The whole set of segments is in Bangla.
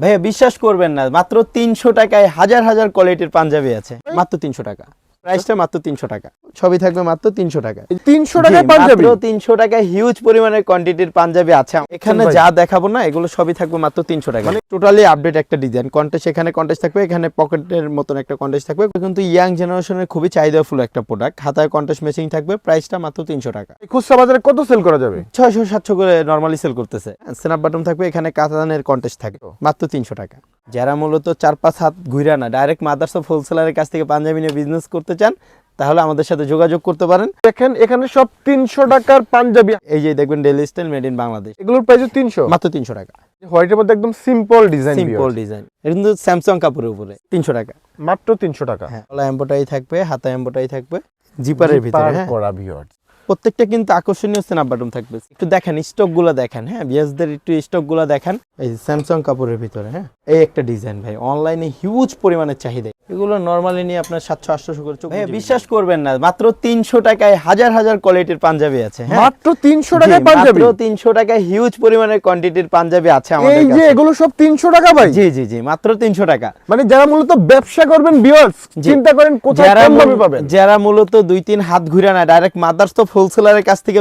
ভাইয়া, বিশ্বাস করবেন না, মাত্র তিনশো টাকায় হাজার হাজার কোয়ালিটির পাঞ্জাবি আছে। মাত্র তিনশো টাকা। প্রাইসটা মাত্র তিনশো টাকা। সবই থাকবে মাত্র তিনশো টাকা। তিনশো টাকায় পাঞ্জাবি? তিনশো টাকায় হিউজ পরিমাণের কোয়ান্টিটির পাঞ্জাবি আছে। এখানে যা দেখাবো না এগুলো সবই থাকবে মাত্র তিনশো টাকা। মানে টোটালি আপডেট একটা ডিজাইন কন্টেস্ট এখানে কন্টেস্ট থাকবে এখানে পকেটের মতন একটা কন্টেস্ট থাকবে। কিন্তু ইয়াং জেনারেশনের খুবই চাহিদাফুল একটা প্রোডাক্ট হাতায় কন্টেস্ট মেশিং থাকবে প্রাইসটা মাত্র তিনশো টাকা। খুচরা বাজারে কত সেল করা যাবে? ছয়শো সাতশো করে নর্মালি সেল করতেছে। স্ন্যাপ বাটন থাকবে এখানে কাতানের কন্টেস্ট থাকবে মাত্র তিনশো টাকা। যারা মূলত চার পাঁচ হাত ঘুরে না ডাইরেক্ট মাদার্স অফ হোলসেলারের কাছ থেকে পাঞ্জাবি নিয়ে বিজনেস করতে চান তাহলে আমাদের সাথে যোগাযোগ করতে পারেন। দেখেন এখানে সব তিনশো টাকার পাঞ্জাবি। এই যে দেখবেন daily style made in Bangladesh এগুলোর প্রাইস তিনশো? মাত্র তিনশো টাকা। হোয়াইটের মধ্যে একদম সিম্পল ডিজাইন সিম্পল ডিজাইন এটা কিন্তু স্যামসাং কাপড়ের উপরে তিনশো টাকা। মাত্র তিনশো টাকা। হ্যাঁ এম্বোটাই থাকবে হাতা এম্বোটাই থাকবে জিপারের ভিতরে হ্যাঁ। করা ভিউয়ার্স প্রত্যেকটা কিন্তু আকর্ষণীয় স্ন্যাপ বাটন থাকবে। একটু দেখেন স্টকগুলা দেখেন হ্যাঁ? বিয়াসদের একটু স্টকগুলা দেখেন। এই স্যামসাং কাপড়ের ভিতরে হ্যাঁ? এই একটা ডিজাইন ভাই অনলাইনে হিউজ পরিমাণের চাহিদা। এগুলো নর্মালি নিয়ে আপনার সাতশো আটশো করে চোখ বিশ্বাস করবেন না মাত্র তিনশো টাকায় হাজার হাজার কোয়ালিটির পাঞ্জাবি আছে হ্যাঁ? মাত্র তিনশো টাকায় পাঞ্জাবি? তিনশো টাকায় হিউজ পরিমাণের কোয়ান্টিটির পাঞ্জাবি আছে আমাদের এই যে এগুলো সব তিনশো টাকা ভাই? জি জি জি মাত্র তিনশো টাকা। মানে যারা মূলত ব্যবসা করবেন ভিউয়ার্স জি। চিন্তা করেন কোথায় কম দামে পাবেন। যারা মূলত দুই তিন হাত ঘুরে না ডাইরেক্ট মাদার্স তো হোলসেলারের কাছ থেকে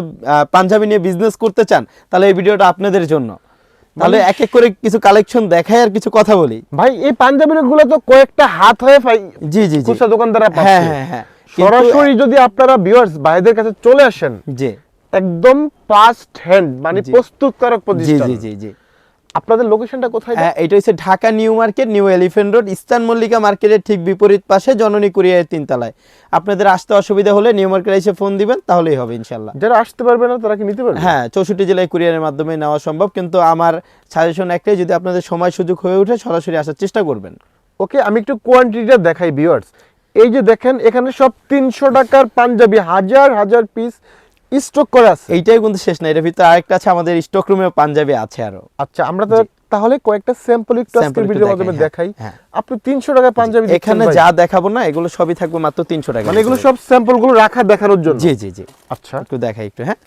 পাঞ্জাবি নিয়ে বিজনেস করতে চান তাহলে এই ভিডিওটা আপনাদের জন্য। তাহলে এক এক করে কিছু কালেকশন দেখাই আর কিছু কথা বলি। ভাই এই পাঞ্জাবিরগুলো তো কয়েকটা হাত হয়ে ভাই জি জি জি। খুচরা দোকানদাররা হ্যাঁ হ্যাঁ হ্যাঁ। সরাসরি যদি আপনারা ভিউয়ার্স ভাইদের কাছে চলে আসেন জি। একদম ফার্স্ট হ্যান্ড মানে প্রস্তুতকারক প্রতিষ্ঠান জি জি জি জি। আপনাদের লোকেশনটা কোথায় হ্যাঁ, এটা হচ্ছে Dhaka new market new elephant road eastern Mallika মার্কেটের ঠিক বিপরীত পাশে জননী কুরিয়ার তিনতলায়। আপনাদের আসতে অসুবিধা হলে নিউ মার্কেট এসে ফোন দিবেন তাহলেই হবে ইনশাল্লাহ। যারা আসতে পারবে না তারা কি নিতে পারবে? হ্যাঁ চৌষট্টি জেলায় কুরিয়ারের মাধ্যমে নেওয়া সম্ভব কিন্তু আমার সাজেশন একটাই যদি আপনাদের সময় সুযোগ হয়ে ওঠে সরাসরি আসার চেষ্টা করবেন। ওকে আমি একটু কোয়ান্টিটিটা দেখাই ভিউয়ার্স এই যে দেখেন এখানে সব তিনশো টাকার পাঞ্জাবি হাজার হাজার পিস স্টক করা আছে। এইটাই কিন্তু শেষ না এর ভিতরে আরেকটা আছে আমাদের স্টক রুমে পাঞ্জাবি আছে আরও। আচ্ছা আমরা তো তাহলে কয়েকটা স্যাম্পল একটু আজকের ভিডিওর মাধ্যমে দেখাই, দেখাই। হ্যাঁ, আপনি তিনশো টাকায় পাঞ্জাবি এখানে যা দেখাবো না এগুলো সবই থাকবে মাত্র তিনশো টাকা মানে এগুলো সব স্যাম্পলগুলো রাখা দেখানোর জন্য? জি জি জি। আচ্ছা। একটু দেখাই একটু হ্যাঁ।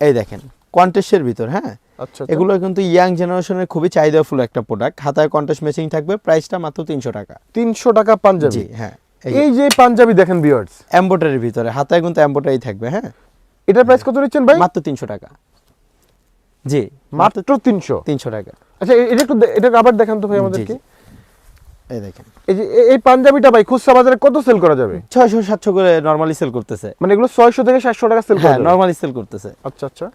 এই দেখেন কন্টেস্টের ভিতর হ্যাঁ। আচ্ছা এগুলো কিন্তু ইয়াং জেনারেশনের খুবই চাহিদাফুল একটা প্রোডাক্ট হাতায় কন্টেস্ট মেশিং থাকবে প্রাইসটা মাত্র তিনশো টাকা। তিনশো টাকা পাঞ্জাবি। হ্যাঁ এই যে। পাঞ্জাবি দেখেন ভিউয়ার্স এম্বোটারির ভিতরে হাতায় কিন্তু এম্বোটারি থাকবে হ্যাঁ। এটার প্রাইস কত নিচ্ছেন ভাই? মাত্র তিনশো টাকা। জি মাত্র তিনশো? তিনশো টাকা। আচ্ছা এটা একটু এটা আবার দেখান তো ভাই আমাদেরকে। এই দেখেন। এই যে এই পাঞ্জাবিটা ভাই খুচরা বাজারে কত সেল করা যাবে? ছয়শো সাতশো করে নর্মালি সেল করতেছে। মানে এগুলো ছয়শো থেকে সাতশো টাকা সেল করা নর্মালি সেল করতেছে। আচ্ছা আচ্ছা।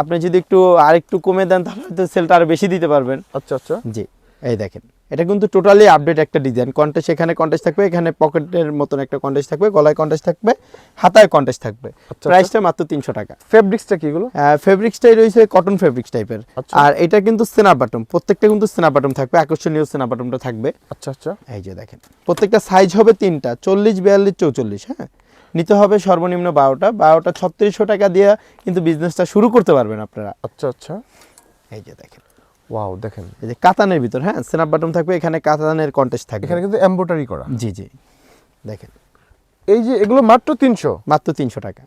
আপনি যদি একটু আর একটু কমে দেন তাহলে তো সেলটা আরও বেশি দিতে পারবেন। আচ্ছা আচ্ছা। জি এই দেখেন। এটা কিন্তু টোটালি আপডেট একটা ডিজাইন কন্টেস্ট এখানে কন্টেস্ট থাকবে এখানে পকেটের মতন একটা কন্টেস্ট থাকবে গলায় কন্টেস্ট থাকবে হাতায় কন্টেস্ট থাকবে। আচ্ছা। প্রাইসটা মাত্র তিনশো টাকা। ফেব্রিক্সটা কি এগুলো? ফেব্রিক্সটাই রয়েছে কটন ফেব্রিক্স টাইপের আচ্ছা। আর এটা কিন্তু সেনা বাটম প্রত্যেকটা কিন্তু সেনা বাটম থাকবে আকর্ষণীয় সেনা বাটমটা থাকবে। আচ্ছা আচ্ছা। এই যে দেখেন প্রত্যেকটা সাইজ হবে তিনটা চল্লিশ বিয়াল্লিশ চৌচল্লিশ হ্যাঁ? নিতে হবে সর্বনিম্ন বারোটা বারোটা ছত্রিশশো টাকা দিয়ে কিন্তু বিজনেসটা শুরু করতে পারবেন আপনারা। আচ্ছা আচ্ছা। এই যে দেখেন। ওয়াও দেখেন। এই যে কাতানের ভিতর হ্যাঁ? সেনাপ বাটম থাকবে এখানে কাতানের কন্টেস্ট থাকবে। এখানে কিন্তু এমব্রয়ডারি করা। জি জি। দেখেন। এই যে এগুলো মাত্র তিনশো? মাত্র তিনশো টাকা।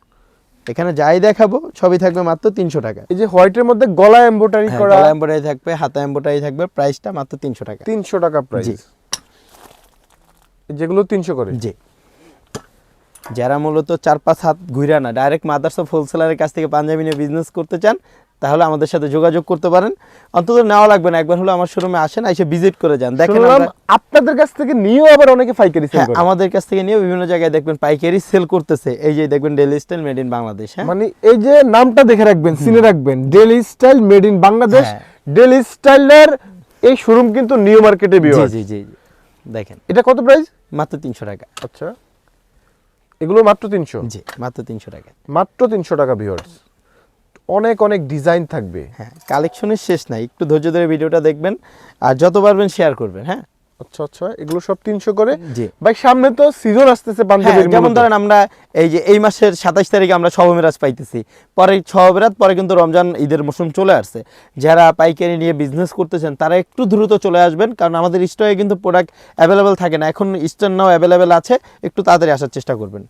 এখানে যাই দেখাবো সবই থাকবে মাত্র তিনশো টাকা। এই যে হোয়াইটের মধ্যে গলা এমব্রয়ডারি করা। গলা এম্বয়ডারি থাকবে হাতা এম্বয়ডারি থাকবে প্রাইসটা মাত্র তিনশো টাকা। তিনশো টাকা প্রাইস। যেগুলো তিনশো করে। জি। যারা মূলত চার পাঁচ হাত ঘুরে না ডাইরেক্ট মাদার্স অফ হোলসেলারের কাছ থেকে পাঞ্জাবি নিয়ে বিজনেস করতে চান তাহলে আমাদের সাথে যোগাযোগ করতে পারেন। অন্তত নেওয়া লাগবে না একবার হলো আমার শোরুমে আসেন এসে ভিজিট করে যান। দেখেন আপনাদের কাছ থেকে নিয়েও আবার অনেকে পাইকারি সেল হ্যাঁ, আমাদের কাছ থেকে নিয়ে বিভিন্ন জায়গায় দেখবেন পাইকারি সেল করতেছে। এই যে দেখবেন daily style made in Bangladesh মানে এই যে নামটা দেখে রাখবেন চিনে রাখবেন daily style made in Bangladesh. Daily স্টাইলের এই শোরুম কিন্তু নিউ মার্কেটে বিওর জি জি জি। দেখেন। এটা কত প্রাইস মাত্র তিনশো টাকা। আচ্ছা। এগুলো মাত্র তিনশো? জি মাত্র তিনশো টাকা। মাত্র তিনশো টাকা ভিউয়ার্স অনেক অনেক ডিজাইন থাকবে। হ্যাঁ কালেকশনের শেষ নাই। একটু ধৈর্য ধরে ভিডিওটা দেখবেন আর যত পারবেন শেয়ার করবেন হ্যাঁ? আচ্ছা আচ্ছা এগুলো সব তিনশো করে? জি। ভাই সামনে তো সিজন আসতেছে হ্যাঁ, যেমন ধরেন আমরা এই যে এই মাসের সাতাশ তারিখে আমরা সব মিরাজ পাইতেছি। পরে সব মিরাজ পরে কিন্তু রমজান ঈদের মৌসুম চলে আসছে। যারা পাইকারি নিয়ে বিজনেস করতেছেন তারা একটু দ্রুত চলে আসবেন কারণ আমাদের স্টকে কিন্তু প্রোডাক্ট অ্যাভেলেবেল থাকে না। এখন স্টোর নাও অ্যাভেলেবেল আছে একটু তাড়াতাড়ি আসার চেষ্টা করবেন।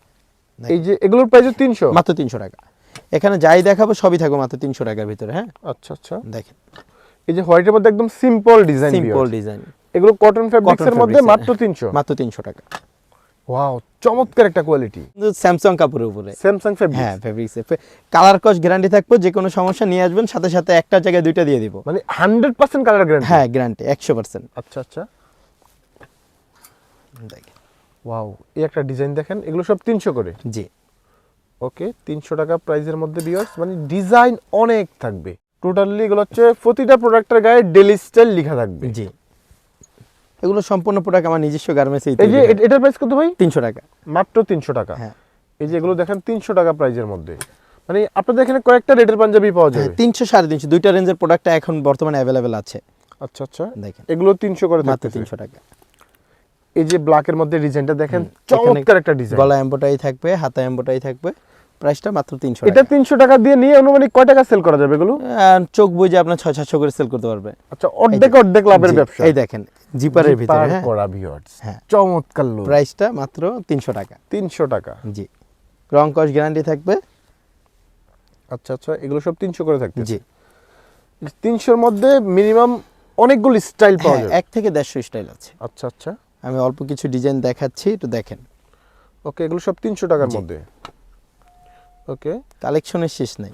এই যে এগুলোর প্রাইস তিনশো? মাত্র তিনশো টাকা। এখানে যাই দেখাবো সবই থাকবে মাত্র তিনশো টাকার ভিতরে হ্যাঁ? আচ্ছা আচ্ছা। দেখেন। এই যে হোয়াইটের মধ্যে একদম সিম্পল ডিজাইন সিম্পল ডিজাইন এগুলো কটন ফ্যাব্রিক্সের মধ্যে মাত্র হ্যাঁ। তিনশো? মাত্র তিনশো টাকা। ওয়াও চমৎকার একটা কোয়ালিটি স্যামসাং কাপড়ের উপরে। স্যামসাং হ্যাঁ ফেব্রিক্স কালার কস গ্যারান্টি থাকবে যে কোনো সমস্যা নিয়ে আসবেন সাথে সাথে একটা জায়গায় দুইটা দিয়ে দিব। মানে হান্ড্রেড পার্সেন্ট কালার গ্যারান্টি হ্যাঁ গ্যারান্টি একশো পার্সেন্ট আচ্ছা আচ্ছা। ওয়াও এই একটা ডিজাইন দেখেন এগুলো সব তিনশো করে? জি। ওকে তিনশো টাকা প্রাইসের মধ্যে বিয়ার্স মানে ডিজাইন অনেক থাকবে। টোটালি এগুলো হচ্ছে প্রতিটা প্রোডাক্টের গায়ে ডেলি স্টাইল লেখা থাকবে। জি। এগুলো সম্পূর্ণ প্রোডাক্ট আমার নিজস্ব গার্মেন্টসে এই যে এটার প্রাইস কত ভাই? তিনশো টাকা। মাত্র তিনশো টাকা। হ্যাঁ। এই যে এগুলো দেখেন তিনশো টাকা প্রাইজের মধ্যে। মানে আপনাদের এখানে কয়েকটা রেটের পাঞ্জাবি পাওয়া হ্যাঁ যাবে তিনশো সাড়ে তিনশো দুইটা রেঞ্জের প্রোডাক্ট এখন বর্তমানে অ্যাভেলেবেল আছে। আচ্ছা আচ্ছা। দেখেন। এগুলো তিনশো করে মাত্র তিনশো টাকা। এই যে ব্ল্যাকের মধ্যে ডিজাইনটা দেখেন চমৎকার একটা ডিজাইন গলা এম্বোটাই থাকবে হাতা এম্বোটাই থাকবে। প্রাইসটা মাত্র তিনশো এটা তিনশো টাকা দিয়ে নিয়ে অনুমানিক কয় টাকা সেল করা যাবে এগুলো? চোখ বুঝে আপনার ছয় সাতশো করে সেল করতে পারবে। আচ্ছা অর্ধেক অর্ধেক লাভের ব্যবসা। এই দেখেন জিপারের ভিতরে হ্যাঁ। করা ভিউয়ার্স হ্যাঁ। চমৎকার প্রাইসটা মাত্র তিনশো টাকা। তিনশো টাকা। জি। রং কস গ্যারান্টি থাকবে। আচ্ছা আচ্ছা এগুলো সব তিনশো করে থাকবে জি। তিনশোর মধ্যে মিনিমাম অনেকগুলো স্টাইল পাওয়া হ্যাঁ যাবে। এক থেকে দেড়শো স্টাইল আছে। আচ্ছা আচ্ছা। আমি অল্প কিছু ডিজাইন দেখাচ্ছি একটু দেখেন। ওকে এগুলো সব তিনশো টাকার মধ্যে। ওকে কালেকশনের শেষ নাই।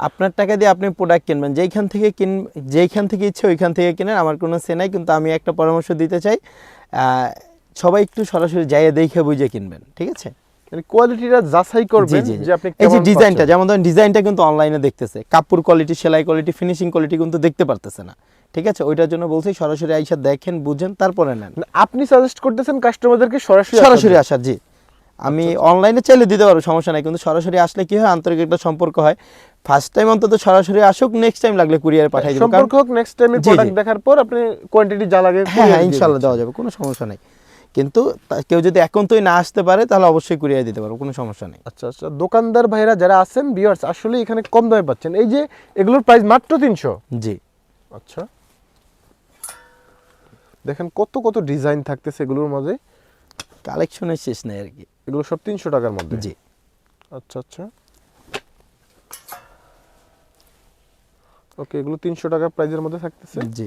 আপনার টাকা দিয়ে আপনি প্রোডাক্ট কিনবেন যেইখান থেকে কিন যেইখান থেকে ইচ্ছে ওইখান থেকে কিনেন আমার কোনো সে নাই কিন্তু আমি একটা পরামর্শ দিতে চাই সবাই একটু সরাসরি যাইয়ে দেখে বুঝে কিনবেন ঠিক আছে? মানে কোয়ালিটিটা যাচাই করবেন জি জি। যে আপনি এই যে ডিজাইনটা যেমন ধরেন ডিজাইনটা কিন্তু অনলাইনে দেখতেছে কাপড় কোয়ালিটি সেলাই কোয়ালিটি ফিনিশিং কোয়ালিটি কিন্তু দেখতে পারতেছে না ঠিক আছে? ওইটার জন্য বলছি সরাসরি আইসা দেখেন বুঝেন তারপরে নেন। মানে আপনি সাজেস্ট করতেছেন কাস্টমারদেরকে সরাসরি সরাসরি আসার জি। আমি অনলাইনে চাইলে দিতে পারব সমস্যা নাই। কিন্তু সরাসরি আসলে কি হয় আন্তরিক একটা সম্পর্ক হয়। ফার্স্ট টাইম অন্তত সরাসরি আসুক নেক্সট টাইম লাগলে কুরিয়ার পাঠাই দেবো। সম্পর্ক হোক নেক্সট টাইমে। প্রোডাক্ট দেখার পর আপনি কোয়ান্টিটি যা লাগে হ্যাঁ হ্যাঁ দিচ্ছেন। দেওয়া যাবে কোনো সমস্যা নেই। কিন্তু কেউ যদি একান্তই না আসতে পারে তাহলে অবশ্যই কুরিয়ার দিতে পারব কোনো সমস্যা নেই। আচ্ছা আচ্ছা। দোকানদার ভাইরা যারা আছেন ভিউয়ার্স আসলে এখানে কম দামে পাচ্ছেন। এই যে এগুলোর প্রাইস মাত্র তিনশো? জি। আচ্ছা। দেখেন কত কত ডিজাইন থাকতেছে এগুলোর মধ্যে কালেকশনের শেষ নেই আর কি। এগুলো সব তিনশো টাকার মধ্যে? জি। আচ্ছা আচ্ছা। ওকে এগুলো তিনশো টাকা প্রাইজের মধ্যে থাকতেছে? জি।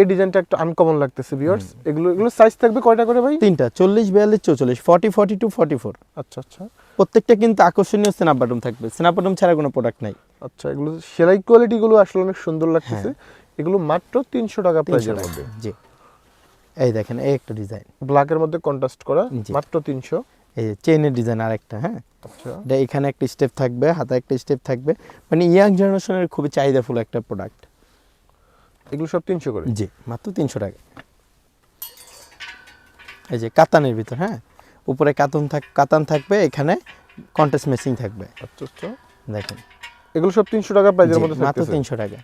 এই ডিজাইনটা একটু আনকমন লাগতেছে ভিউয়ার্স এগুলো এগুলো সাইজ থাকবে কয়টা করে ভাই? তিনটা চল্লিশ বিয়াল্লিশ চৌচল্লিশ forty forty two forty four আচ্ছা আচ্ছা। প্রত্যেকটা কিন্তু আকর্ষণীয় স্ন্যাপ বাটন থাকবে। স্ন্যাপ বাটন ছাড়া কোনো প্রোডাক্ট নাই। আচ্ছা এগুলো সেলাই কোয়ালিটি গুলো আসলে অনেক সুন্দর লাগতেছে। এগুলো মাত্র তিনশো টাকা হ্যাঁ। প্রাইজের মধ্যে। জি। এই দেখেন এই একটা ডিজাইন ব্ল্যাকের মধ্যে কন্ট্রাস্ট করা মাত্র তিনশো। এই চেইনের ডিজাইন আরেকটা হ্যাঁ? আচ্ছা। এটা এখানে একটা স্টেপ থাকবে হাতে একটা স্টেপ থাকবে। মানে ইয়াং জেনারেশনের খুবই চাহিদাফুল একটা প্রোডাক্ট এগুলো সব তিনশো করে? জি মাত্র তিনশো টাকা। এই যে কাতানের ভিতর হ্যাঁ? উপরে কাতান থাক কাতান থাকবে এখানে কন্টেস্ট মেসিং থাকবে। আচ্ছা আচ্ছা। দেখেন। এগুলো সব তিনশো টাকা প্রাইজের মধ্যে মাত্র তিনশো টাকা।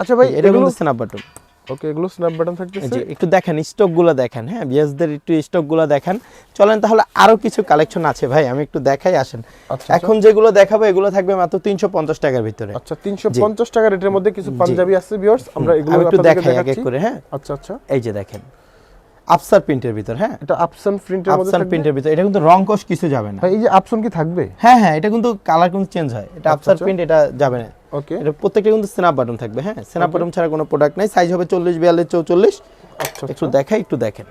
আচ্ছা ভাই এটা কিন্তু স্ন্যাপ বাটন ওকে এগুলো স্ন্যাপ বাটন থাকতেছে। একটু দেখেন স্টকগুলো দেখেন হ্যাঁ? বিয়াসদের একটু স্টকগুলো দেখেন। চলেন তাহলে আরও কিছু কালেকশন আছে ভাই আমি একটু দেখাই আসেন। আচ্ছা এখন যেগুলো দেখাবো এগুলো থাকবে মাত্র তিনশো পঞ্চাশ টাকার ভিতরে। আচ্ছা তিনশো পঞ্চাশ টাকা রেটের মধ্যে কিছু পাঞ্জাবি আছে ভিউয়ার্স আমরা এগুলো একটু দেখাই এক এক করে হ্যাঁ? আচ্ছা আচ্ছা। এই যে দেখেন আফসার প্রিন্টের ভিতর হ্যাঁ? এটা আপসন প্রিন্টের মধ্যে প্রিন্টের ভিতর এটা কিন্তু রং কোশ কিছু যাবে না। ভাই এই যে আপসন কি থাকবে? হ্যাঁ হ্যাঁ এটা কিন্তু কালার কিন্তু চেঞ্জ হয়। এটা আফসার আচ্ছা। প্রিন্ট এটা যাবে না। ওকে এটা প্রত্যেকটা কিন্তু স্ন্যাপ বাটন থাকবে হ্যাঁ? স্ন্যাপ বাটন ছাড়া কোনো প্রোডাক্ট নাই সাইজ হবে চল্লিশ বিয়াল্লিশ চৌচল্লিশ। আচ্ছা একটু দেখাই একটু দেখেন।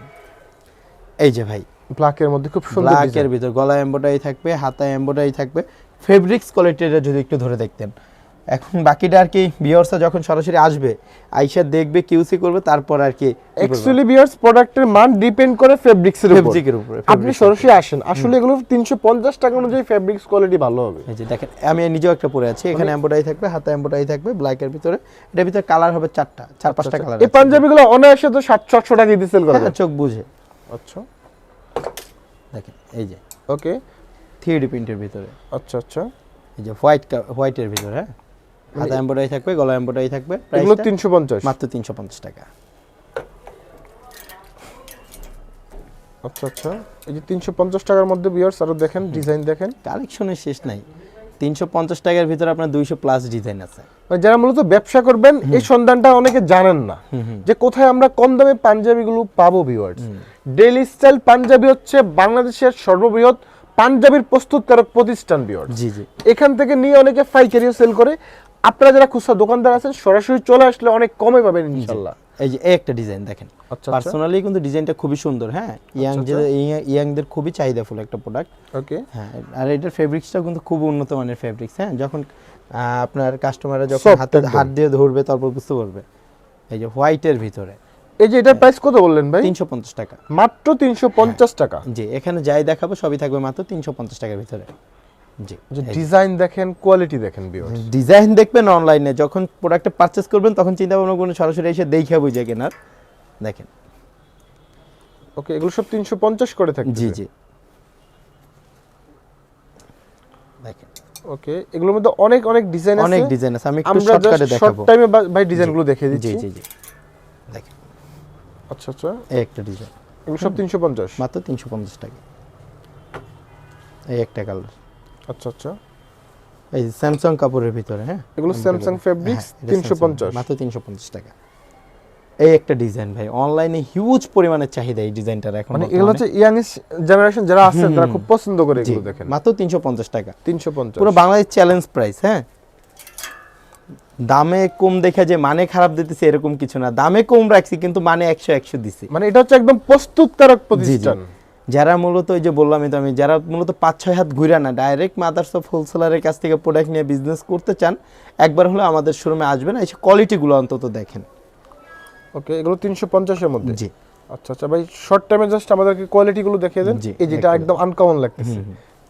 এই যে ভাই। ব্ল্যাকের মধ্যে খুব সুন্দর ব্ল্যাকের ভিতর গলা এম্বোটারি থাকবে হাতা এম্বোটারি থাকবে। ফেব্রিক্স কোয়ালিটিটা যদি একটু ধরে দেখতেন। এখন বাকিটা আর কি ভিউয়ার্সরা যখন সরাসরি আসবে আইসা দেখবে কিউসি করবে তারপর আর কি অ্যাকচুয়ালি ভিউয়ার্স প্রোডাক্টের মান ডিপেন্ড করে ফেব্রিক্সের উপর। ফেব্রিকের উপরে আপনি সরাসরি আসেন আসলে এগুলো তিনশো পঞ্চাশ টাকা অনুযায়ী ফেব্রিক্স কোয়ালিটি ভালো হবে। এই যে দেখেন আমি নিজেও একটা পরে আছি এখানে এম্বোটারি থাকবে হাতে এম্বোটারি থাকবে ব্ল্যাকের ভিতরে এটার ভিতরে কালার হবে চারটা চার পাঁচটা কালার এই পাঞ্জাবিগুলো অনায়াসে তো সাতশো আটশো টাকা দিয়ে সেল করা যায়। চোখ বুঝে। আচ্ছা। দেখেন এই যে। ওকে থ্রি ডি প্রিন্টের ভিতরে। আচ্ছা আচ্ছা। এই যে হোয়াইট হোয়াইটের ভিতরে হ্যাঁ? হাতে এম্বোটারি থাকবে গলা এম্বোটারি থাকবে এগুলো তিনশো পঞ্চাশ। মাত্র তিনশো পঞ্চাশ টাকা। আচ্ছা আচ্ছা। এই যে তিনশো পঞ্চাশ টাকার মধ্যে ভিউয়ার্স আরও দেখেন ডিজাইন দেখেন। কালেকশনের শেষ নাই। তিনশো পঞ্চাশ টাকার ভিতরে আপনার দুইশো প্লাস ডিজাইন আছে। মানে যারা মূলত ব্যবসা করবেন এই সন্ধানটা অনেকে জানেন না। যে কোথায় আমরা কম দামে পাঞ্জাবিগুলো পাবো ভিউয়ার্স ডেইলি স্টাইল পাঞ্জাবি হচ্ছে বাংলাদেশের সর্ববৃহৎ পাঞ্জাবির প্রস্তুতকারক প্রতিষ্ঠান ভিউয়ার্স জি জি। এখান থেকে নিয়ে অনেকে পাইকারিও সেল করে। আপনারা যারা খুচরা দোকানদার আছেন সরাসরি চলে আসলে অনেক কমে পাবেন ইনশাল্লাহ। এই যে একটা ডিজাইন দেখেন। আচ্ছা আচ্ছা। পার্সোনালি কিন্তু ডিজাইনটা খুবই সুন্দর হ্যাঁ? ইয়াং যে ইয়াংদের খুবই চাহিদাফুল একটা প্রোডাক্ট ওকে হ্যাঁ আর এটার ফেব্রিক্সটা কিন্তু খুব উন্নত মানের ফেব্রিক্স হ্যাঁ? যখন আপনার কাস্টমাররা যখন হাতে হাত দিয়ে ধরবে তারপর বুঝতে পারবে। এই যে হোয়াইটের ভিতরে। এই যে এটার প্রাইস কত বললেন ভাই? তিনশো পঞ্চাশ টাকা। মাত্র তিনশো পঞ্চাশ টাকা? জি এখানে যাই দেখাবো সবই থাকবে মাত্র তিনশো পঞ্চাশ টাকার ভিতরে। ডিজাইন দেখেন কোয়ালিটি দেখেন ডিজাইন দেখবেন অনলাইনে যখন প্রোডাক্টটা পারচেস করবেন তখন চিন্তা ভাবনা করুন সরাসরি এসে দেখে বুঝে কেনার। দেখেন। ওকে এগুলো সব তিনশো পঞ্চাশ করে থাকে জি জি। দেখেন। ওকে এগুলোর মধ্যে অনেক অনেক ডিজাইন আছে। অনেক ডিজাইন আছে। আমি একটু শর্টকাটে জাস্ট শর্ট টাইমে ভাই ডিজাইনগুলো দেখিয়ে জি দিচ্ছি। জি জি। দেখেন। আচ্ছা আচ্ছা। এই একটা ডিজাইন এগুলো সব তিনশো পঞ্চাশ। মাত্র তিনশো পঞ্চাশ টাকা। এই একটা কালার আচ্ছা আচ্ছা। এই স্যামসাং কাপড়ের ভিতরে হ্যাঁ? এগুলো স্যামসাং ফেব্রিক্স হ্যাঁ, এটা তিনশো পঞ্চাশ। মাত্র তিনশো পঞ্চাশ টাকা। এই একটা ডিজাইন ভাই অনলাইনে হিউজ পরিমাণে চাহিদা এই ডিজাইনটার এখন মানে এগুলো হচ্ছে ইয়াং জেনারেশন যারা আছে তারা খুব পছন্দ করে এগুলো দেখেন। মাত্র তিনশো পঞ্চাশ টাকা। তিনশো পঞ্চাশ। পুরো বাংলাদেশ চ্যালেঞ্জ প্রাইস হ্যাঁ? দামে কম দেখে যে মানে খারাপ দিতেছে এরকম কিছু না। দামে কম রাখছি কিন্তু মানে একশো একশো দিছি। মানে এটা হচ্ছে একদম প্রস্তুতকারক প্রতিষ্ঠান। যারা মূলত ওই যে বললামই তো আমি যারা মূলত পাঁচ ছয় হাত ঘুরে না ডাইরেক্ট মাদার্স অফ হোলসেলারের কাছ থেকে প্রোডাক্ট নিয়ে বিজনেস করতে চান একবার হলে আমাদের শোরুমে আসবেন এসে কোয়ালিটিগুলো অন্তত দেখেন। ওকে এগুলো তিনশো পঞ্চাশের মধ্যে? জি। আচ্ছা আচ্ছা ভাই শর্ট টাইমে জাস্ট আমাদেরকে কোয়ালিটি গুলো দেখিয়ে দেন এই যেটা একদম। একদম আনকমন লাগতেছে।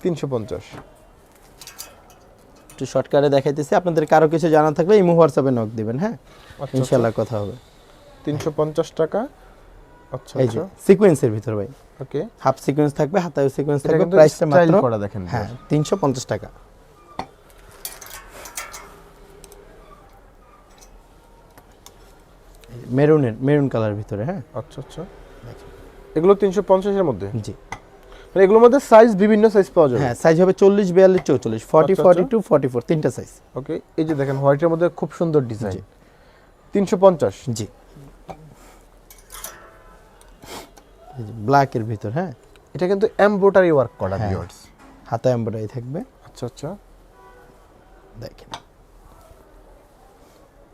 তিনশো পঞ্চাশ। একটু শর্টকাটে দেখাইতেছি আপনাদের কারও কিছু জানা থাকলে ইমো হোয়াটসঅ্যাপে নক দিবেন হ্যাঁ? আচ্ছা ইনশাল্লাহ কথা হবে। তিনশো পঞ্চাশ টাকা। আচ্ছা এই আচ্ছা। সিকোয়েন্সের ভিতর ভাই। ওকে হাফ সিকোয়েন্স থাকবে হাতায় সিকোয়েন্স থাকবে প্রাইসটা মাত্র করা দেখেন হ্যাঁ তিনশো পঞ্চাশ টাকা। মেরুনের মেরুন কালার ভিতরে হ্যাঁ। আচ্ছা আচ্ছা। এগুলো তিনশো পঞ্চাশের মধ্যে? জি। মানে এগুলোর মধ্যে সাইজ বিভিন্ন সাইজ পাওয়া যাবে। হ্যাঁ সাইজ হবে চল্লিশ বিয়াল্লিশ চৌচল্লিশ ফর্টি আচ্ছা, ফর্টি আচ্ছা। টু ফর্টি ফোর তিনটা সাইজ ওকে এই যে দেখেন হোয়াইটের মধ্যে খুব সুন্দর ডিজাইন জি। তিনশো পঞ্চাশ। জি। ব্ল্যাকের ভিতর হ্যাঁ? এটা কিন্তু এমব্রয়ডারি ওয়ার্ক করা হ্যাঁ। ভিউয়ার্স হাতা এমব্রয়ডারি থাকবে। আচ্ছা আচ্ছা। দেখেন।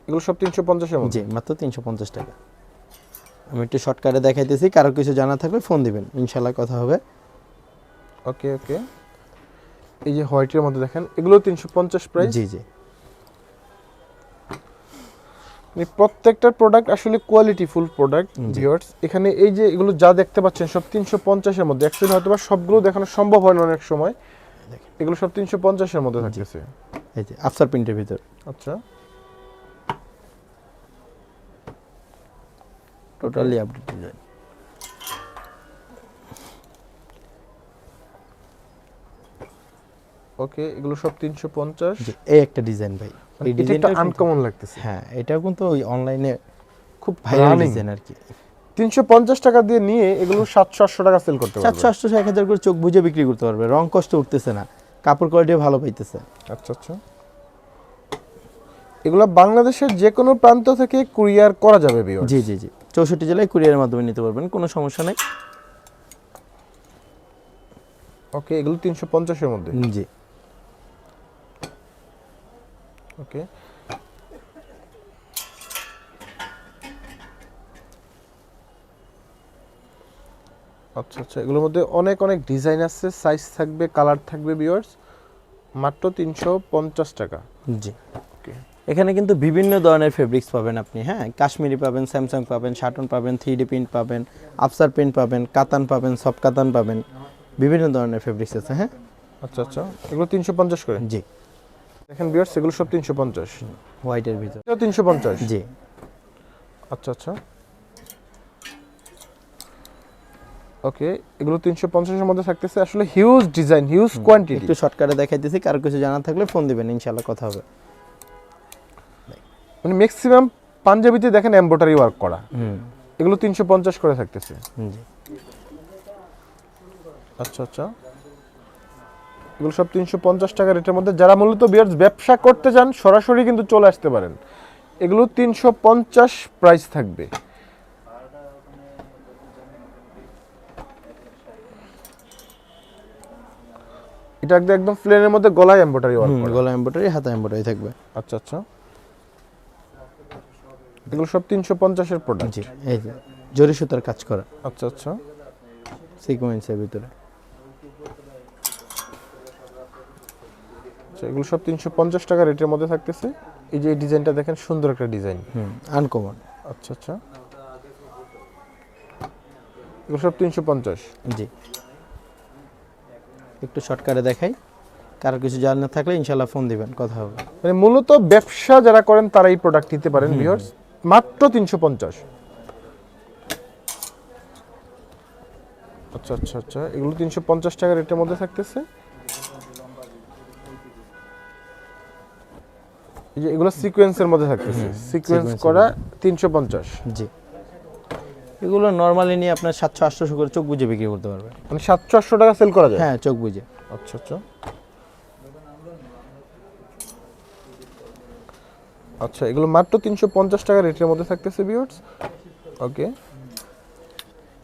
এগুলো সব তিনশো পঞ্চাশের মধ্যে? জি মাত্র তিনশো পঞ্চাশ টাকা। আমি একটু শর্টকাটে দেখাইতেছি কারও কিছু জানা থাকলে ফোন দিবেন। ইনশাল্লাহ কথা হবে। ওকে ওকে এই যে হোয়াইটের মধ্যে দেখেন এগুলো তিনশো পঞ্চাশ প্রাইস জি জি মানে প্রত্যেকটা প্রোডাক্ট আসলে কোয়ালিটি ফুল প্রোডাক্ট। ভিউয়ার্স এখানে এই যে এগুলো যা দেখতে পাচ্ছেন সব তিনশো পঞ্চাশের মধ্যে। অ্যাকচুয়ালি হয়তো বা সবগুলো দেখানো সম্ভব হয় না অনেক সময়। এগুলো সব তিনশো পঞ্চাশের মধ্যে থাকতেছে। এই যে আফসার প্রিন্টের ভিতর। আচ্ছা। টোটালি আপডেট ডিজাইন ওকে এগুলো সব তিনশো পঞ্চাশ। এই একটা ডিজাইন ভাই। এটা একটা আনকমন লাগতেছে। হ্যাঁ এটাও কিন্তু ওই অনলাইনে খুব ভাইরাল ডিজাইন আর কি তিনশো পঞ্চাশ টাকা দিয়ে নিয়ে এগুলো সাতশো আটশো টাকা সেল করতে চারশো পারবে আটশো এক হাজার করে চোখ বুঝে বিক্রি করতে পারবে। রং কষ্ট উঠতেছে না। কাপড় কোয়ালিটিও ভালো পাইতেছে। আচ্ছা আচ্ছা। এগুলো বাংলাদেশের যে কোনো প্রান্ত থেকে কুরিয়ার করা যাবে জি জি জি। চৌষট্টি জেলায় কুরিয়ারের মাধ্যমে নিতে পারবেন। কোনো সমস্যা নেই। ওকে এগুলো তিনশো পঞ্চাশের মধ্যে। জি। ওকে আচ্ছা আচ্ছা এগুলোর মধ্যে অনেক অনেক ডিজাইন আছে সাইজ থাকবে কালার থাকবে ভিউয়ার্স মাত্র তিনশো পঞ্চাশ টাকা। জি। ওকে এখানে কিন্তু বিভিন্ন ধরনের ফেব্রিক্স পাবেন আপনি হ্যাঁ? কাশ্মীরি পাবেন স্যামসাং পাবেন শাটন পাবেন থ্রি ডি প্রিন্ট পাবেন আফসার প্রিন্ট পাবেন কাতান পাবেন সব কাতান পাবেন বিভিন্ন ধরনের ফেব্রিক্স আছে হ্যাঁ? আচ্ছা আচ্ছা এগুলো তিনশো পঞ্চাশ করে? জি। দেখেন ভিউয়ার্স এগুলো সব তিনশো পঞ্চাশ। হোয়াইটের ভিতর। তিনশো পঞ্চাশ? জি। আচ্ছা আচ্ছা। ওকে এগুলো তিনশো পঞ্চাশের মধ্যে থাকতেছে আসলে হিউজ ডিজাইন হিউজ কোয়ান্টিটি একটু শর্টকাটে দেখাইতেছি কারও কিছু জানা থাকলে ফোন দিবেন ইনশাল্লাহ কথা হবে। মানে ম্যাক্সিমাম পাঞ্জাবিতে দেখেন এমব্রয়ডারি ওয়ার্ক করা। হুম। এগুলো তিনশো পঞ্চাশ করে থাকতেছে। জি। আচ্ছা আচ্ছা। এগুলো সব তিনশো পঞ্চাশ টাকা রেটের মধ্যে। যারা মূলত বিয়ার্স ব্যবসা করতে চান সরাসরি কিন্তু চলে আসতে পারেন। এগুলো তিনশো পঞ্চাশ প্রাইস থাকবে। এটা একদম একদম প্লেনের মধ্যে গলায় এমব্রয়ডারি ওয়ার্ক হুম, গলা এম্ব্রয়ডারি হাতা এম্ব্রয়ডারি থাকবে। আচ্ছা আচ্ছা। এগুলো সব তিনশো পঞ্চাশের প্রোডাক্ট জি এই যে জরি সুতার কাজ করা। আচ্ছা আচ্ছা। সিকোয়েন্সের ভিতরে। আচ্ছা এগুলো সব তিনশো পঞ্চাশ টাকা রেটের মধ্যে থাকতেছে। এই যে ডিজাইনটা দেখেন সুন্দর একটা ডিজাইন। আনকমন আচ্ছা আচ্ছা। এগুলো সব তিনশো পঞ্চাশ। জি। একটু শর্টকাটে দেখাই। কারও কিছু জানার থাকলে ইনশাল্লাহ ফোন দিবেন কথা হবে। মানে মূলত ব্যবসা যারা করেন তারা এই প্রোডাক্ট নিতে পারেন ভিউয়ার্স মাত্র তিনশো পঞ্চাশ। আচ্ছা আচ্ছা আচ্ছা। এগুলো তিনশো পঞ্চাশ টাকা রেটের মধ্যে থাকতেছে। যে এগুলো সিকোয়েন্সের মধ্যে থাকতেছে। সিকোয়েন্স করা তিনশো পঞ্চাশ। জি। এগুলো নর্মালি নিয়ে আপনার সাতশো আটশোশো করে চোখ বুঝে বিক্রি করতে পারবেন। মানে সাতশো আটশো টাকা সেল করা যায়? হ্যাঁ চোখ বুঝে। আচ্ছা আচ্ছা। আচ্ছা এগুলো মাত্র তিনশো পঞ্চাশ টাকা রেটের মধ্যে থাকতেছে ভিউয়ার্স ওকে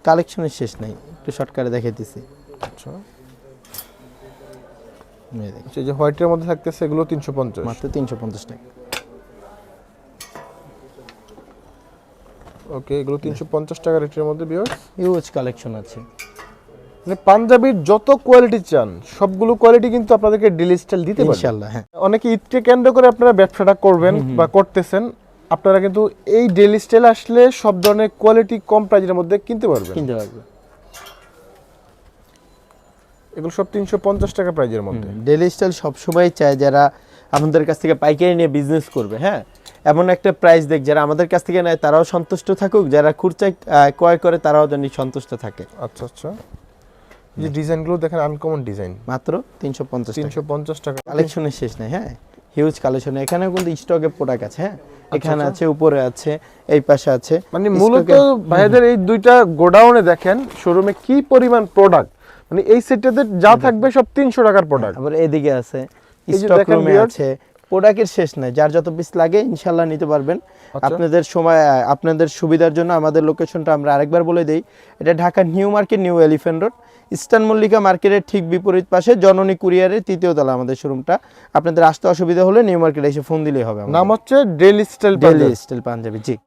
কালেকশনের শেষ নাই একটু শর্টকাটে দেখিয়ে দিছি আচ্ছা। এই আচ্ছা, এই যে হোয়াইটের মধ্যে থাকতেছে এগুলো তিনশো পঞ্চাশ। মাত্র তিনশো পঞ্চাশ টাকা। ওকে এগুলো তিনশো পঞ্চাশ টাকা রেটের মধ্যে ভিউয়ার্স ইউজ কালেকশন আছে। মানে পাঞ্জাবির যত কোয়ালিটি চান সবগুলো কোয়ালিটি কিন্তু আপনাদেরকে ডেলি স্টাইল দিতে পারবে। ইনশাল্লাহ হ্যাঁ। অনেকে ঈদকে কেন্দ্র করে আপনারা ব্যবসাটা করবেন বা করতেছেন আপনারা কিন্তু এই ডেলি স্টাইল আসলে সব ধরনের কোয়ালিটি কম প্রাইজের মধ্যে কিনতে পারবেন। কিনতে পারবে এগুলো সব তিনশো পঞ্চাশ টাকা প্রাইজের মধ্যে। ডেলি স্টাইল সবসময় চায় যারা আমাদের কাছ থেকে পাইকারি নিয়ে বিজনেস করবে হ্যাঁ? এমন একটা প্রাইস দেখ যারা আমাদের কাছ থেকে নেয় তারাও সন্তুষ্ট থাকুক যারা খুরচাই ক্রয় করে তারাও যেন সন্তুষ্ট থাকে। আচ্ছা আচ্ছা। যে ডিজাইনগুলো দেখেন আনকমন ডিজাইন মাত্র তিনশো পঞ্চাশ তিনশো পঞ্চাশ টাকা। কালেকশনের শেষ নেই হ্যাঁ? হিউজ কালেকশন এখানেও কিন্তু স্টকে প্রোডাক্ট আছে হ্যাঁ? এখানে আছে উপরে আছে এই পাশে আছে। মানে মূলত ভাইদের এই দুইটা গোডাউনে দেখেন শোরুমে কি পরিমাণ প্রোডাক্ট মানে এই সেটটাতে যা থাকবে সব তিনশো টাকার প্রোডাক্ট আবার এদিকে আছে স্টক রুমে আছে। প্রোডাক্টের শেষ নাই যার যত পিস লাগে ইনশাল্লাহ নিতে পারবেন। আচ্ছা। আপনাদের সময় আপনাদের সুবিধার জন্য আমাদের লোকেশনটা আমরা আরেকবার বলে দেই। এটা Dhaka new market new elephant road. Eastern Mallika মার্কেটের ঠিক বিপরীত পাশে জননী কুরিয়ারের তৃতীয় তলা আমাদের শোরুমটা আপনাদের আসতে অসুবিধা হলে নিউ মার্কেটে এসে ফোন দিলেই হবে নাম হচ্ছে daily style daily style Panjabi জি।